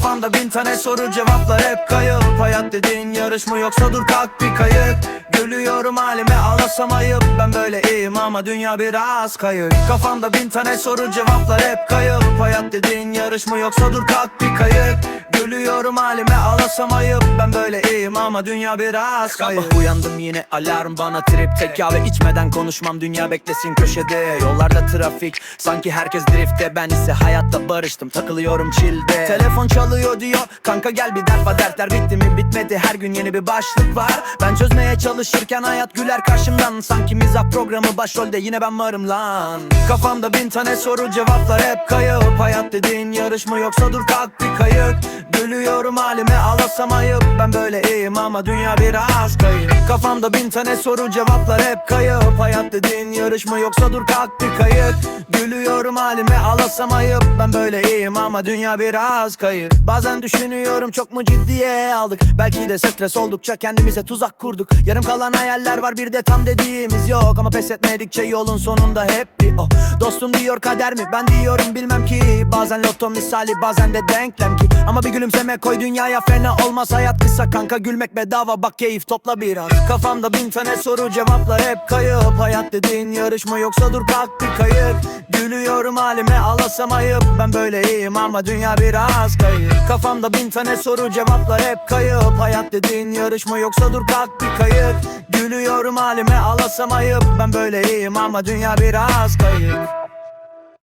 Kafamda bin tane soru cevaplar hep kayıp. Hayat dediğin yarış mı yoksa dur kalk bir kayıp Gülüyorum halime ağlasam ayıp. Ben böyle iyiyim ama dünya biraz kayıp Kafamda bin tane soru cevaplar hep kayıp. Hayat dediğin yarış mı yoksa dur kalk bir kayıp Gülüyorum halime ağlasam ayıp. Ben böyle iyiyim ama dünya biraz kayıp. Sabah uyandım yine alarm bana trip Tek. Kahve içmeden konuşmam dünya beklesin köşede. Yollarda trafik sanki herkes drifte Ben ise hayatta barıştım takılıyorum chillde Telefon çalıyor diyor kanka gel bir dert. Var Dertler bitti mi? Bitmedi her gün yeni bir başlık var. Ben çözmeye çalışırken hayat güler karşımdan. Sanki mizah programı başrolde yine ben varım lan. Kafamda bin tane soru cevaplar hep kayıp. Hayat dediğin yarış mı yoksa dur kalk bir kayık Gülüyorum halime ağlasam ayıp. Ben böyle iyiyim ama dünya biraz kayıp. Kafamda bin tane soru cevaplar hep kayıp. Hayat dediğin yarış mı yoksa dur kalk bir kayık Gülüyorum halime ağlasam ayıp. Ben böyle iyiyim ama dünya biraz kayıp. Bazen düşünüyorum çok mu ciddiye aldık? Belki de stres oldukça kendimize tuzak kurduk. Yarım kalan hayaller var bir de tam dediğimiz yok. Ama pes etmedikçe yolun sonunda hep bir o. Dostum diyor kader mi? Ben diyorum bilmem ki. Bazen loto misali bazen de denklem ki Ama bir gülümseme koy dünyaya fena olmaz. Hayat kısa kanka gülmek bedava. Bak keyif topla biraz. Kafamda bin tane soru cevaplar hep kayıp. Hayat dediğin yarış mı yoksa dur kalk bir kayıp. Gülüyorum halime ağlasam ayıp. Ben böyle iyiyim ama dünya biraz kayıp. Kafamda bin tane soru cevaplar hep kayıp. Hayat dediğin yarış mı yoksa dur kalk bir kayıp. Gülüyorum halime ağlasam ayıp. Ben böyle iyiyim ama dünya biraz kayıp